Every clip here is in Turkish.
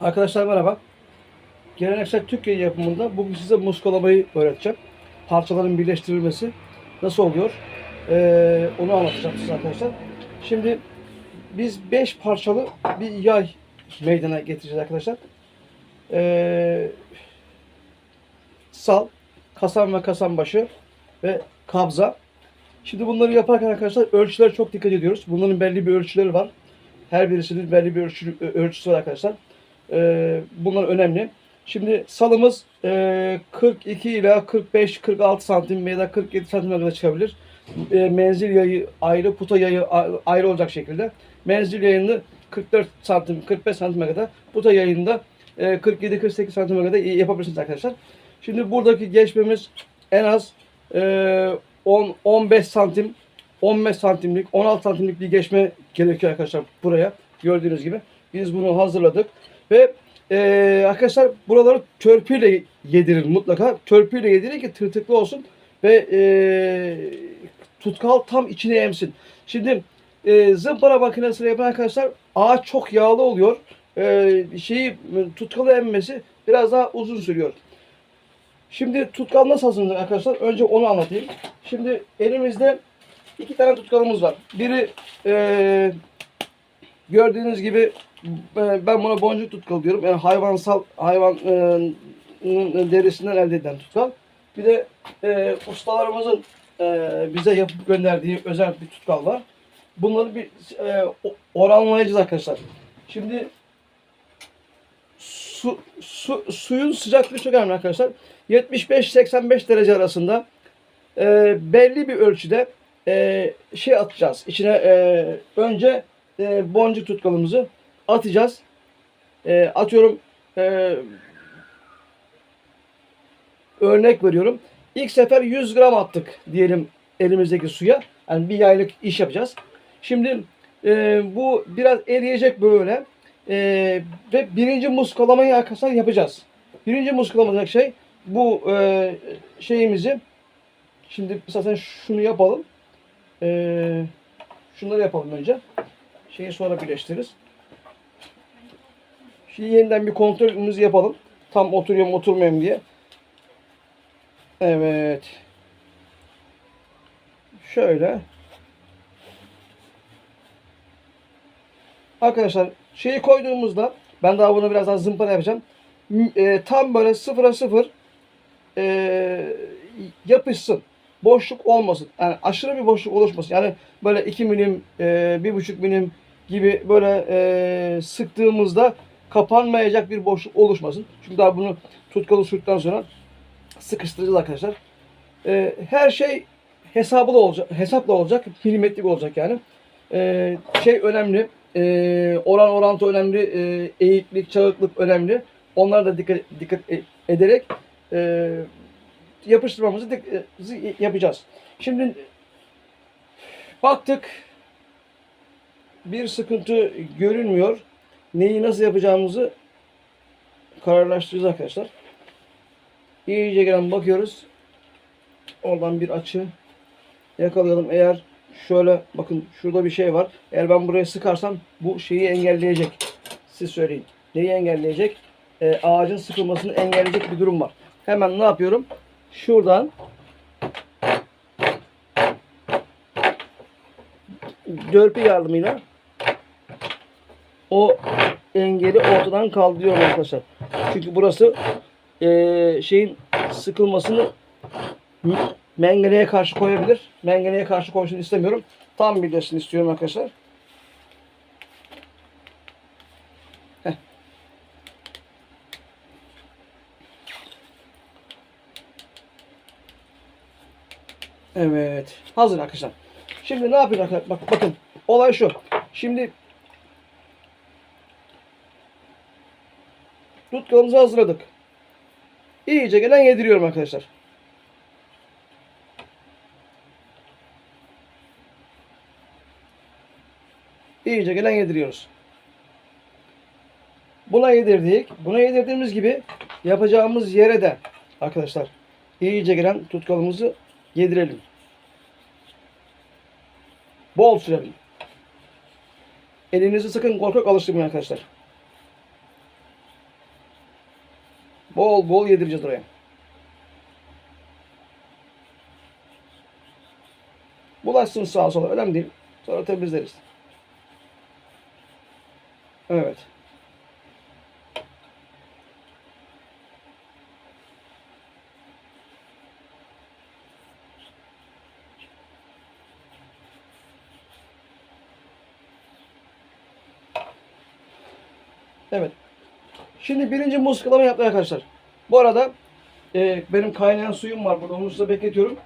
Arkadaşlar merhaba. Geleneksel Türkiye yapımında bugün size muskalamayı öğreteceğim. Parçaların birleştirilmesi nasıl oluyor? Ee, onu anlatacağım size arkadaşlar. Şimdi biz 5 parçalı bir yay meydana getireceğiz arkadaşlar. Ee, sal, kasan ve kasan başı ve kabza. Şimdi bunları yaparken arkadaşlar ölçülere çok dikkat ediyoruz. Bunların belli bir ölçüleri var. Her birisinin belli bir ölçü, ölçüsü var arkadaşlar. Ee, bunlar önemli. Şimdi salımız e, 42 ila 45-46 santim ya da 47 santime kadar çıkabilir. E, menzil yayı ayrı, puta yayı ayrı olacak şekilde. Menzil yayını 44 santim, 45 santime kadar, puta yayında e, 47-48 santime kadar yapabilirsiniz arkadaşlar. Şimdi buradaki geçmemiz en az e, 10 15 santim 15 santimlik 16 santimlik bir geçme gerekiyor arkadaşlar buraya gördüğünüz gibi biz bunu hazırladık ve e, arkadaşlar buraları törpüyle yedirin mutlaka törpüyle yedirin ki tırtıklı olsun ve e, tutkal tam içine emsin şimdi e, zımpara makinesiyle yapan arkadaşlar ağaç çok yağlı oluyor e, şeyi tutkalı emmesi biraz daha uzun sürüyor Şimdi tutkal nasıl hazırlanır arkadaşlar? Önce onu anlatayım. Şimdi elimizde iki tane tutkalımız var. Biri eee, gördüğünüz gibi e, ben buna boncuk tutkal diyorum. Yani hayvansal hayvan e, derisinden elde edilen tutkal. Bir de e, ustalarımızın e, bize yapıp gönderdiği özel bir tutkal var. Bunları bir e, oranlayacağız arkadaşlar. Şimdi su, su, suyun sıcaklığı çok önemli arkadaşlar. 75-85 derece arasında e, belli bir ölçüde e, şey atacağız. İçine e, önce e, boncuk tutkalımızı atacağız. E, atıyorum e, örnek veriyorum. İlk sefer 100 gram attık diyelim elimizdeki suya. Yani bir yaylık iş yapacağız. Şimdi e, bu biraz eriyecek böyle. E, ve birinci muskalamayı arkasından yapacağız. Birinci muskalamayacak şey bu e, şeyimizi şimdi istersen şunu yapalım. E, şunları yapalım önce. Şeyi sonra birleştiririz. Şimdi yeniden bir kontrolümüzü yapalım. Tam oturuyor mu oturmuyor mu diye. Evet. Şöyle. Arkadaşlar şeyi koyduğumuzda ben daha bunu biraz daha zımpara yapacağım. E, tam böyle sıfıra sıfır e, yapışsın. Boşluk olmasın. Yani aşırı bir boşluk oluşmasın. Yani böyle 2 milim, e, 1,5 milim gibi böyle e, sıktığımızda kapanmayacak bir boşluk oluşmasın. Çünkü daha bunu tutkalı sürdükten sonra sıkıştıracağız arkadaşlar. E, her şey hesablı olacak, hesapla olacak, milimetrik olacak yani. E, şey önemli, e, oran orantı önemli, e, eğiklik, çağıklık önemli. Onlara da dikkat, dikkat e- ederek e, yapıştırmamızı dik- e, yapacağız. Şimdi baktık bir sıkıntı görünmüyor. Neyi nasıl yapacağımızı kararlaştıracağız arkadaşlar. İyice gelen bakıyoruz. Oradan bir açı yakalayalım. Eğer şöyle bakın şurada bir şey var. Eğer ben buraya sıkarsam bu şeyi engelleyecek. Siz söyleyin. Neyi engelleyecek? Ee, ağacın sıkılmasını engelleyecek bir durum var. Hemen ne yapıyorum? Şuradan dörpü yardımıyla o engeli ortadan kaldırıyorum arkadaşlar. Çünkü burası eee, şeyin sıkılmasını mengeneye karşı koyabilir. Mengeneye karşı koysun istemiyorum. Tam birleşsin istiyorum arkadaşlar. Heh. Evet. Hazır arkadaşlar. Şimdi ne yapıyoruz arkadaşlar? Bak, bakın. Olay şu. Şimdi tutkalımızı hazırladık. İyice gelen yediriyorum arkadaşlar. İyice gelen yediriyoruz. Buna yedirdik. Buna yedirdiğimiz gibi yapacağımız yere de arkadaşlar iyice gelen tutkalımızı yedirelim. Bol sürelim. Elinizi sakın korkak alıştırmayın arkadaşlar. Bol bol yedireceğiz oraya. Bulaşsın sağa sola. Önemli değil. Sonra temizleriz. Evet. Evet. Şimdi birinci muskalama yaptık arkadaşlar. Bu arada e, benim kaynayan suyum var burada. Onu size bekletiyorum.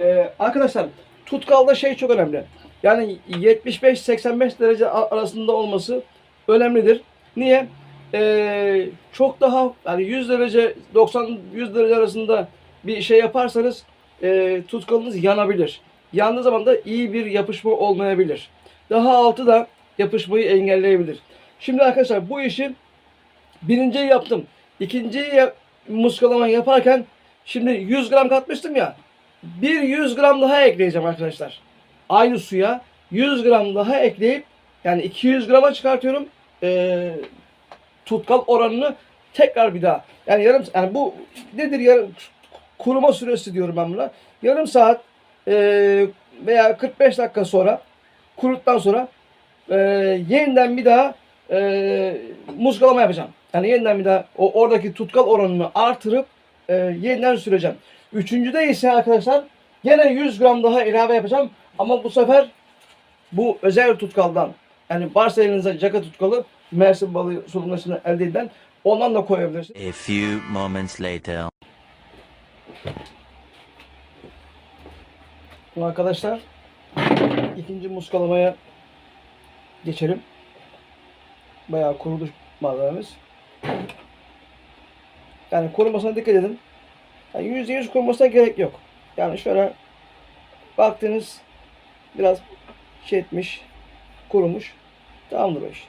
E, arkadaşlar tutkalda şey çok önemli. Yani 75-85 derece arasında olması önemlidir. Niye? E, çok daha yani 100 derece 90 100 derece arasında bir şey yaparsanız e, tutkalınız yanabilir. Yandığı zaman da iyi bir yapışma olmayabilir. Daha altı da yapışmayı engelleyebilir. Şimdi arkadaşlar bu işi birinciyi yaptım. İkinciyi ya- muskalama yaparken şimdi 100 gram katmıştım ya. Bir 100 gram daha ekleyeceğim arkadaşlar. Aynı suya 100 gram daha ekleyip yani 200 grama çıkartıyorum. Ee, tutkal oranını tekrar bir daha. Yani yarım yani bu nedir yarım kuruma süresi diyorum ben buna. Yarım saat ee, veya 45 dakika sonra kuruttan sonra ee, yeniden bir daha ee, muskalama yapacağım. Yani yeniden bir daha o oradaki tutkal oranını artırıp e, yeniden süreceğim. Üçüncüde ise arkadaşlar gene 100 gram daha ilave yapacağım. Ama bu sefer bu özel tutkaldan yani varsa elinizde caka tutkalı Mersin balığı solunmasını elde edilen ondan da koyabilirsiniz. A few moments later. Şimdi arkadaşlar ikinci muskalamaya geçelim. Bayağı kurudu malzememiz. Yani kurumasına dikkat edin. Yani yüzde yüz kurumasına gerek yok. Yani şöyle baktınız biraz şey etmiş, kurumuş. Tamamdır o iş.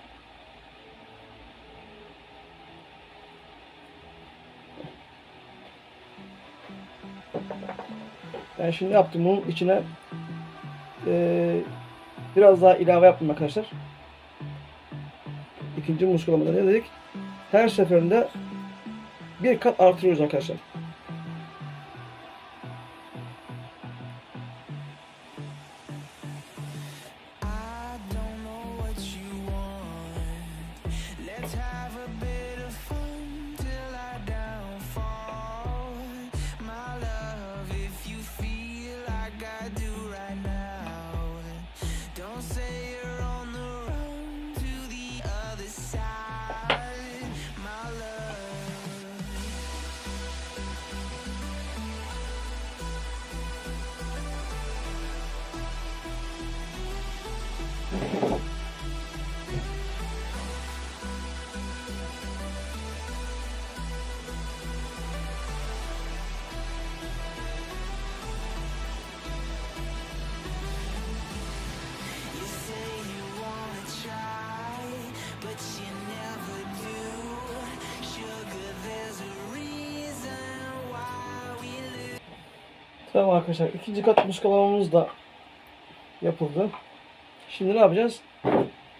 Ben şimdi yaptım bunun içine eee, biraz daha ilave yaptım arkadaşlar. İkinci muskulamada ne dedik? Her seferinde bir kat artırıyoruz arkadaşlar. Tamam arkadaşlar ikinci kat muskalamamız da yapıldı. Şimdi ne yapacağız?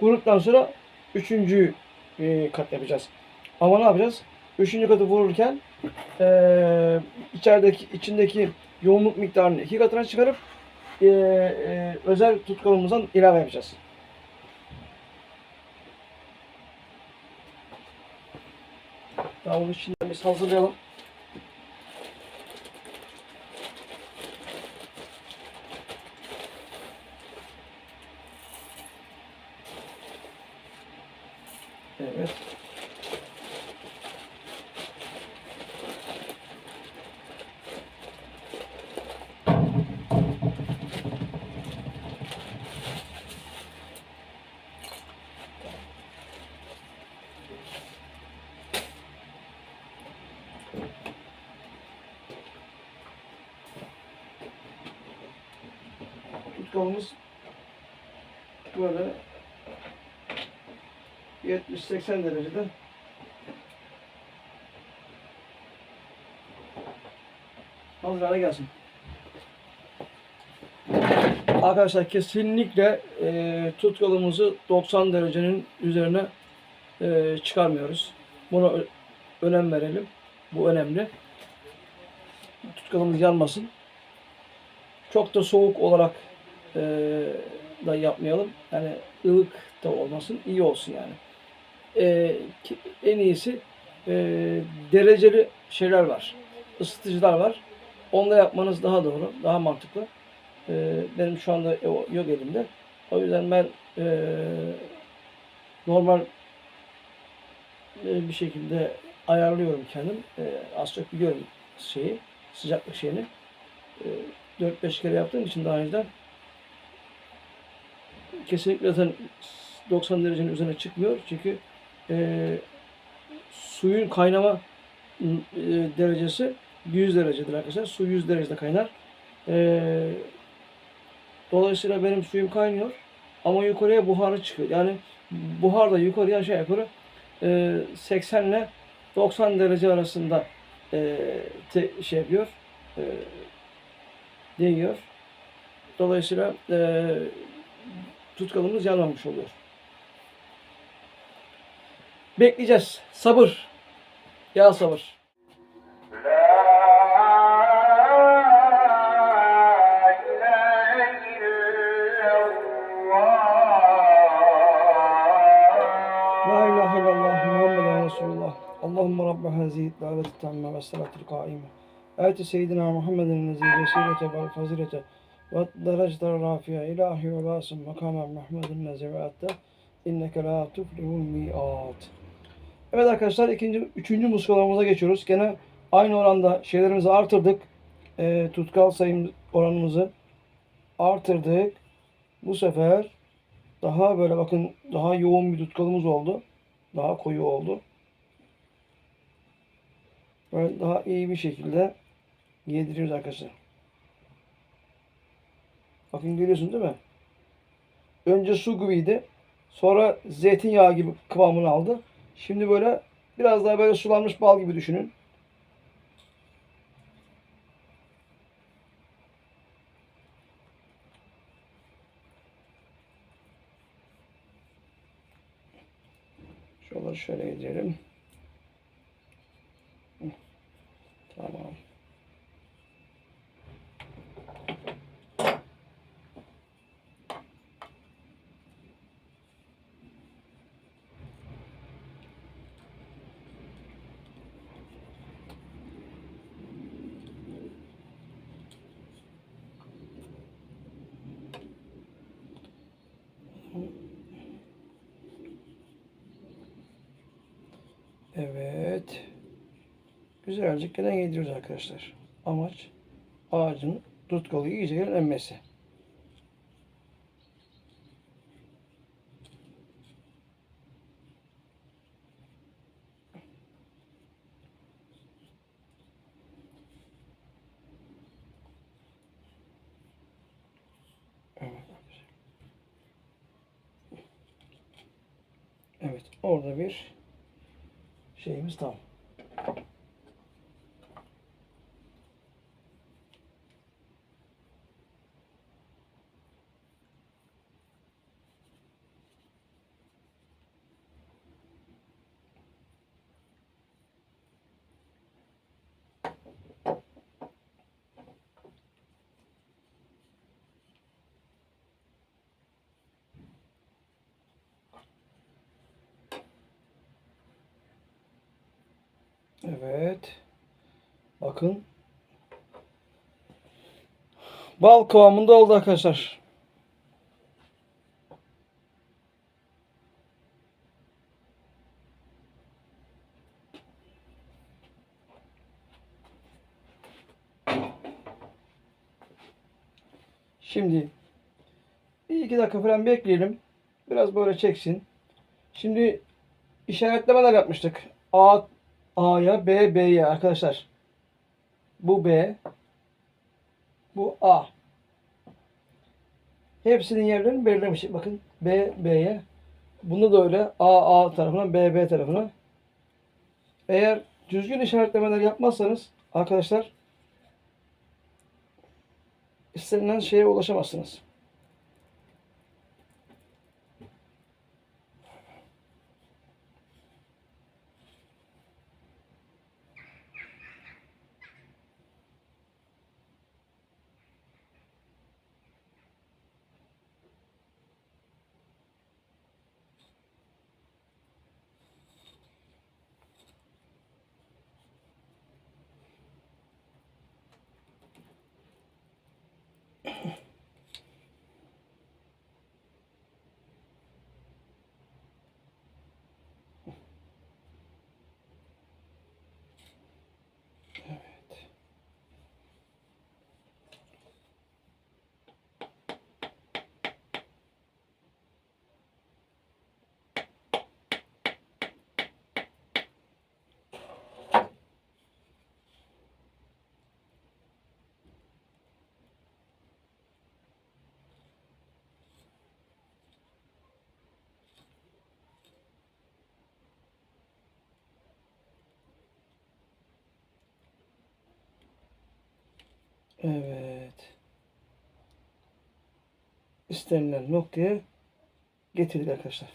Vurduktan sonra üçüncü e, kat yapacağız. Ama ne yapacağız? Üçüncü katı vururken e, içerideki içindeki yoğunluk miktarını iki katına çıkarıp e, özel tutkalımızdan ilave yapacağız. Daha bunu şimdi biz hazırlayalım. Evet. Tutkalımız böyle 70-80 derecede hazır hale gelsin. Arkadaşlar kesinlikle e, tutkalımızı 90 derecenin üzerine e, çıkarmıyoruz. Buna önem verelim. Bu önemli. Tutkalımız yanmasın. Çok da soğuk olarak eee, da yapmayalım. Yani ılık da olmasın. iyi olsun yani. Ki- en iyisi eee, dereceli şeyler var. Isıtıcılar var. Onunla yapmanız daha doğru, daha mantıklı. Eee, benim şu anda o yok elimde. O yüzden ben eee, normal eee, bir şekilde ayarlıyorum kendim. Eee, az çok biliyorum şeyi, sıcaklık şeyini. Eee 4-5 kere yaptığım için daha önceden kesinlikle zaten 90 derecenin üzerine çıkmıyor. Çünkü eee, suyun kaynama eee, derecesi 100 derecedir arkadaşlar. Su 100 derecede kaynar. Eee, dolayısıyla benim suyum kaynıyor ama yukarıya buharı çıkıyor. Yani buhar da yukarıya aşağı yukarı eee 80 ile 90 derece arasında eee, te- şey yapıyor. eee, değiyor. Dolayısıyla eee tutkalımız yanmamış oluyor. Bekleyeceğiz. Sabır. Ya sabır. La ilahe illallah Muhammeden Resulullah. Allahümme Rabbe hazihi daveti tamme ve salatil kaime. Ati seyyidina Muhammeden lezi vesilete vel fazilete ve dereceler rafiye ilahi ve basım makamen Muhammedin lezi ve atta inneke la tuflihul mi'at. Evet arkadaşlar ikinci, üçüncü muskalamamıza geçiyoruz. Gene aynı oranda şeylerimizi artırdık. Ee, tutkal sayım oranımızı artırdık. Bu sefer daha böyle bakın daha yoğun bir tutkalımız oldu. Daha koyu oldu. Böyle daha iyi bir şekilde yediriyoruz arkadaşlar. Bakın görüyorsun değil mi? Önce su gibiydi. Sonra zeytinyağı gibi kıvamını aldı. Şimdi böyle biraz daha böyle sulanmış bal gibi düşünün. Şuraları şöyle yedirelim. Hı. Tamam. Evet. Güzelce gelen yediriyoruz arkadaşlar. Amaç ağacın tutkalı iyice arkadaşlar. Evet orada bir şeyimiz tam. Evet. Bakın. Bal kıvamında oldu arkadaşlar. Şimdi bir iki dakika falan bekleyelim. Biraz böyle çeksin. Şimdi işaretlemeler yapmıştık. A A'ya, B, B'ye arkadaşlar. Bu B. Bu A. Hepsinin yerlerini belirlemiştik. Bakın B, B'ye. Bunu da öyle. A, A tarafına, B, B tarafına. Eğer düzgün işaretlemeler yapmazsanız arkadaşlar istenilen şeye ulaşamazsınız. Evet. İstenilen noktaya getirdik arkadaşlar.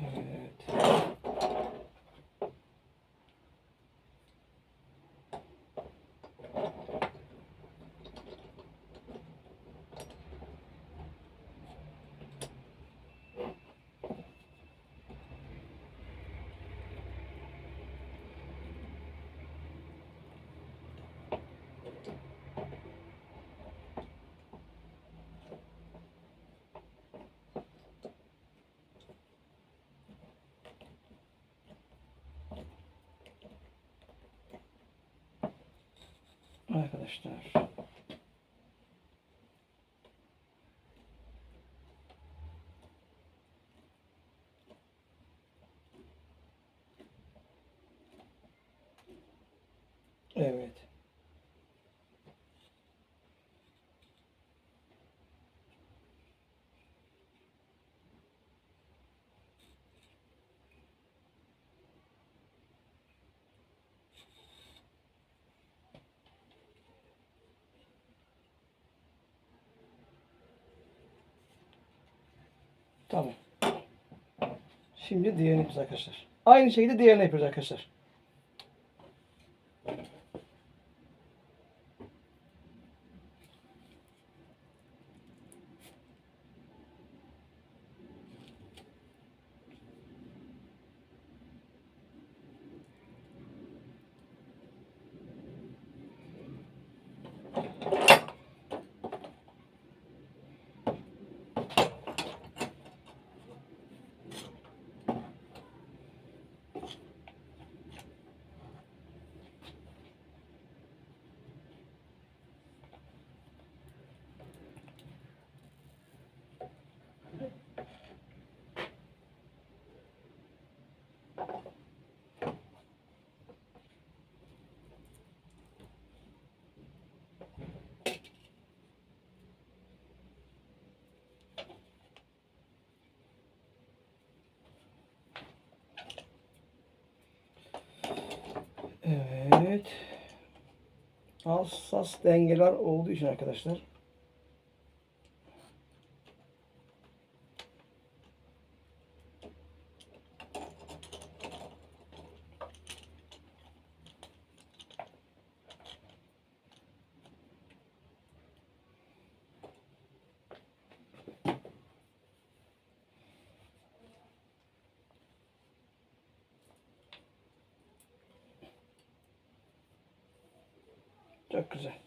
Evet. Arkadaşlar. Evet. Tamam. Şimdi diğerini yapacağız arkadaşlar. Aynı şekilde diğerini yapıyoruz arkadaşlar. Evet. Hassas dengeler olduğu için arkadaşlar. Çok güzel.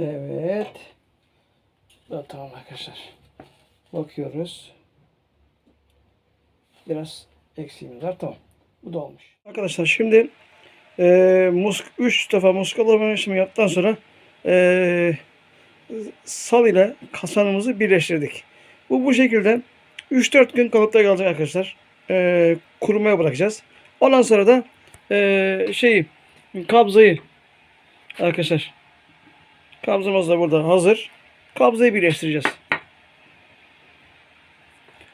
Evet. Da, tamam arkadaşlar. Bakıyoruz. Biraz eksiğimiz var. Tamam. Bu da olmuş. Arkadaşlar şimdi e, musk 3 defa muskalama işlemi yaptıktan sonra e, sal ile kasanımızı birleştirdik. Bu bu şekilde 3-4 gün kalıpta kalacak arkadaşlar. e, kurumaya bırakacağız. Ondan sonra da e, şeyi kabzayı arkadaşlar kabzamız da burada hazır. Kabzayı birleştireceğiz.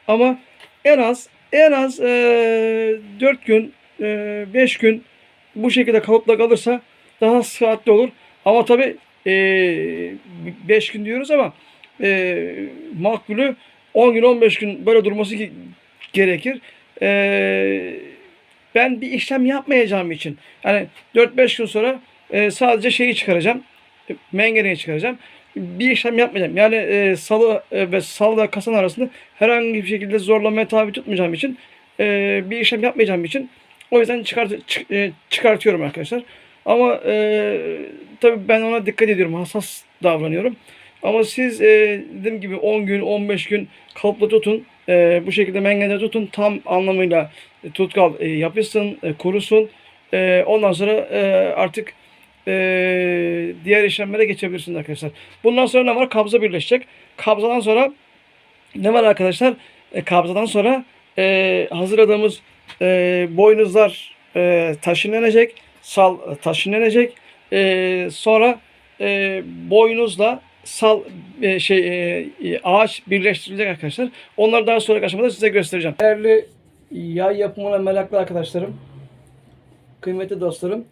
Ama en az en az e, 4 gün 5 gün bu şekilde kalıpla kalırsa daha sıhhatli olur. Ama tabi 5 gün diyoruz ama e, makbulü 10 gün 15 gün böyle durması ge- gerekir. E, ben bir işlem yapmayacağım için yani 4-5 gün sonra e, sadece şeyi çıkaracağım. E, Mengeneyi çıkaracağım. Bir işlem yapmayacağım. Yani e, salı e, ve sal ve kasan arasında herhangi bir şekilde zorlamaya tabi tutmayacağım için e, bir işlem yapmayacağım için o yüzden çıkart, çı- e, çıkartıyorum arkadaşlar. Ama e, tabii ben ona dikkat ediyorum. Hassas davranıyorum. Ama siz e, dediğim gibi 10 gün 15 gün kalıpla tutun. E, bu şekilde mengende tutun. Tam anlamıyla tutkal e, yapışsın, e, kurusun. E, ondan sonra e, artık e, diğer işlemlere geçebilirsiniz arkadaşlar. Bundan sonra ne var? Kabza birleşecek. Kabzadan sonra ne var arkadaşlar? E, kabzadan sonra e, hazırladığımız e, boynuzlar e, taşınlanacak. Sal e, taşınlanacak. E, sonra e, boynuzla sal e, şey e, e, ağaç birleştirilecek arkadaşlar. Onları daha sonraki aşamada size göstereceğim. Değerli yay yapımına meraklı arkadaşlarım, kıymetli dostlarım,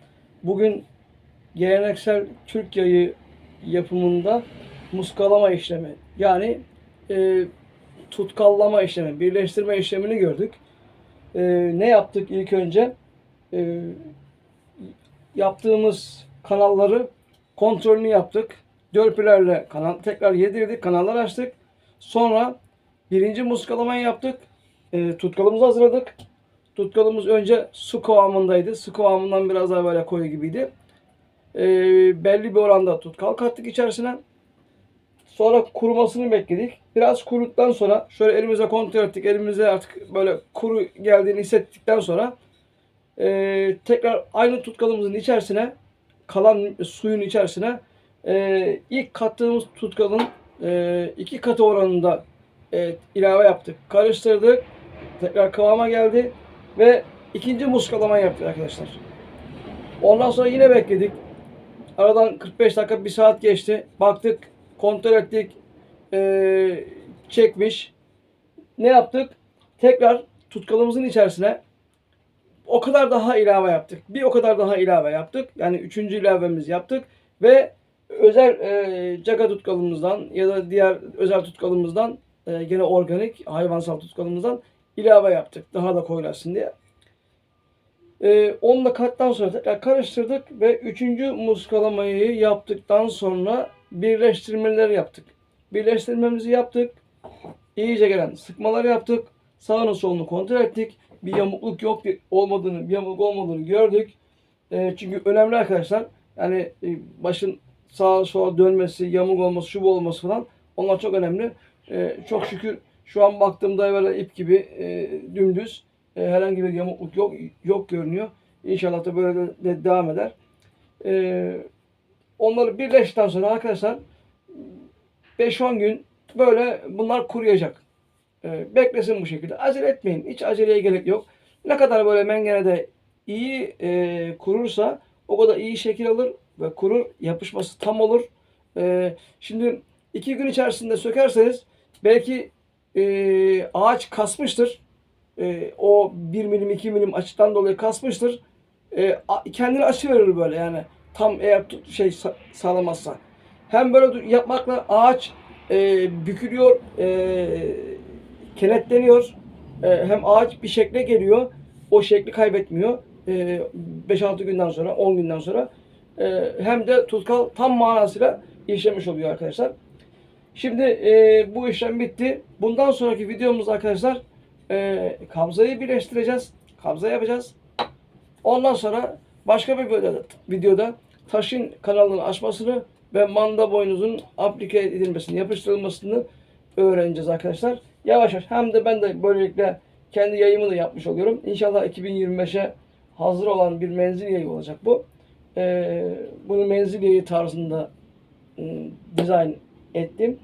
bugün geleneksel Türk yayı yapımında muskalama işlemi yani e, tutkallama işlemi, birleştirme işlemini gördük. E, ne yaptık ilk önce? E, yaptığımız kanalları kontrolünü yaptık. Dörpülerle kanal tekrar yedirdik, kanallar açtık. Sonra birinci muskalamayı yaptık. E, tutkalımızı hazırladık. Tutkalımız önce su kıvamındaydı. Su kıvamından biraz daha böyle koyu gibiydi. E, belli bir oranda tutkal kattık içerisine. Sonra kurumasını bekledik. Biraz kuruduktan sonra şöyle elimize kontrol ettik. Elimize artık böyle kuru geldiğini hissettikten sonra e, tekrar aynı tutkalımızın içerisine kalan suyun içerisine e, ilk kattığımız tutkalın e, iki katı oranında e, ilave yaptık. Karıştırdık. Tekrar kıvama geldi ve ikinci muskalama yaptık arkadaşlar. Ondan sonra yine bekledik. Aradan 45 dakika, bir saat geçti. Baktık, kontrol ettik. Ee, çekmiş. Ne yaptık? Tekrar tutkalımızın içerisine o kadar daha ilave yaptık. Bir o kadar daha ilave yaptık. Yani üçüncü ilavemizi yaptık. Ve özel e, tutkalımızdan ya da diğer özel tutkalımızdan e, gene organik hayvansal tutkalımızdan ilave yaptık. Daha da koyulaşsın diye. Ee, onunla kattan sonra tekrar karıştırdık ve üçüncü muskalamayı yaptıktan sonra birleştirmeleri yaptık. Birleştirmemizi yaptık. İyice gelen sıkmalar yaptık. Sağını solunu kontrol ettik. Bir yamukluk yok olmadığını, bir yamukluk olmadığını gördük. Ee, çünkü önemli arkadaşlar. Yani e, başın sağa sola dönmesi, yamuk olması, şu olması falan onlar çok önemli. Ee, çok şükür şu an baktığımda böyle ip gibi e, dümdüz. E, herhangi bir yamukluk yok yok görünüyor. İnşallah da böyle de, de devam eder. E, onları birleştikten sonra arkadaşlar 5-10 gün böyle bunlar kuruyacak. E, beklesin bu şekilde. Acele etmeyin. Hiç aceleye gerek yok. Ne kadar böyle mengenede iyi e, kurursa o kadar iyi şekil alır ve kurur. Yapışması tam olur. E, şimdi iki gün içerisinde sökerseniz belki e, ağaç kasmıştır e, o 1 milim 2 milim açıdan dolayı kasmıştır. E, kendini açı verir böyle yani tam eğer tut- şey sa- sağlamazsa. Hem böyle yapmakla ağaç e, bükülüyor, e, kenetleniyor. E, hem ağaç bir şekle geliyor. O şekli kaybetmiyor. E, 5-6 günden sonra, 10 günden sonra. E, hem de tutkal tam manasıyla işlemiş oluyor arkadaşlar. Şimdi e, bu işlem bitti. Bundan sonraki videomuz arkadaşlar e, kabzayı birleştireceğiz. Kabza yapacağız. Ondan sonra başka bir videoda, videoda taşın kanalının açmasını ve manda boynuzun aplike edilmesini, yapıştırılmasını öğreneceğiz arkadaşlar. Yavaş yavaş. Hem de ben de böylelikle kendi yayımı da yapmış oluyorum. İnşallah 2025'e hazır olan bir menzil yayı olacak bu. Ee, bunu menzil yayı tarzında ım, dizayn ettim.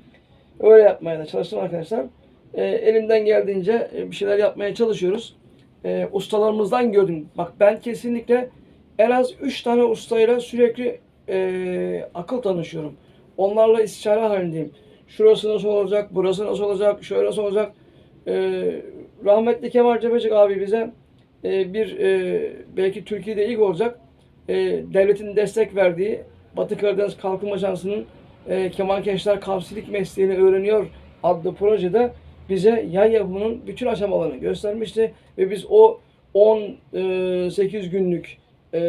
Öyle yapmaya da çalıştım arkadaşlar. Ee, elimden geldiğince e, bir şeyler yapmaya çalışıyoruz. e, ustalarımızdan gördüm. Bak ben kesinlikle en az 3 tane ustayla sürekli e, akıl tanışıyorum. Onlarla istişare halindeyim. Şurası nasıl olacak, burası nasıl olacak, şöyle nasıl olacak. E, rahmetli Kemal Cebecik abi bize e, bir e, belki Türkiye'de ilk olacak e, devletin destek verdiği Batı Karadeniz Kalkınma Ajansı'nın e, Kemalkeşler Kavsilik Mesleğini Öğreniyor adlı projede bize yay yapımının bütün aşamalarını göstermişti ve biz o 18 günlük e,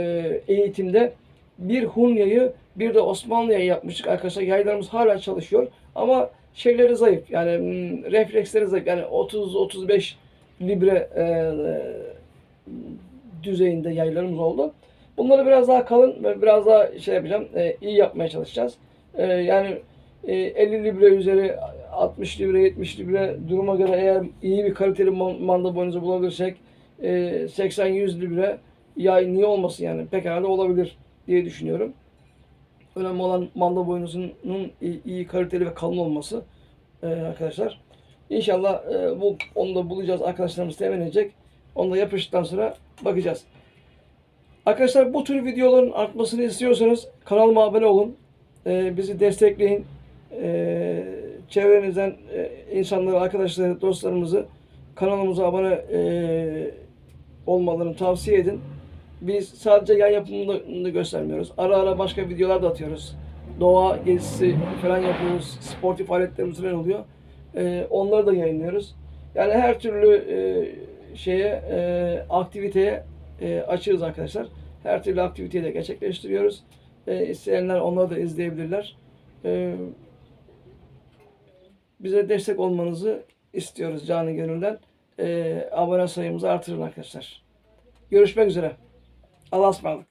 eğitimde bir Hun yayı bir de Osmanlı yayı yapmıştık arkadaşlar. Yaylarımız hala çalışıyor ama şeyleri zayıf yani hmm, refleksleri zayıf yani 30-35 libre e, e, düzeyinde yaylarımız oldu. Bunları biraz daha kalın ve biraz daha şey yapacağım, e, iyi yapmaya çalışacağız. E, yani e, 50 libre üzeri 60 libre, 70 libre duruma göre eğer iyi bir kaliteli man- manda boynuzu bulabilirsek e, 80-100 libre yay niye olmasın yani pekala olabilir diye düşünüyorum. Önemli olan manda boynuzunun iyi, kaliteli ve kalın olması e, arkadaşlar. İnşallah e, bu onu da bulacağız. Arkadaşlarımız temin edecek. Onu da yapıştıktan sonra bakacağız. Arkadaşlar bu tür videoların artmasını istiyorsanız kanalıma abone olun. Ee, bizi destekleyin. Ee, çevrenizden e, insanları, arkadaşları, dostlarımızı kanalımıza abone e, olmalarını tavsiye edin. Biz sadece yan yapımını göstermiyoruz. Ara ara başka videolar da atıyoruz. Doğa gezisi falan yapıyoruz. Sportif aletlerimiz falan oluyor. Ee, onları da yayınlıyoruz. Yani her türlü e, şeye, e, aktiviteye e, açığız arkadaşlar. Her türlü aktiviteyi de gerçekleştiriyoruz. E, isteyenler onları da izleyebilirler. E, bize destek olmanızı istiyoruz canı gönülden. E, abone sayımızı artırın arkadaşlar. Görüşmek üzere. Allah'a ısmarladık.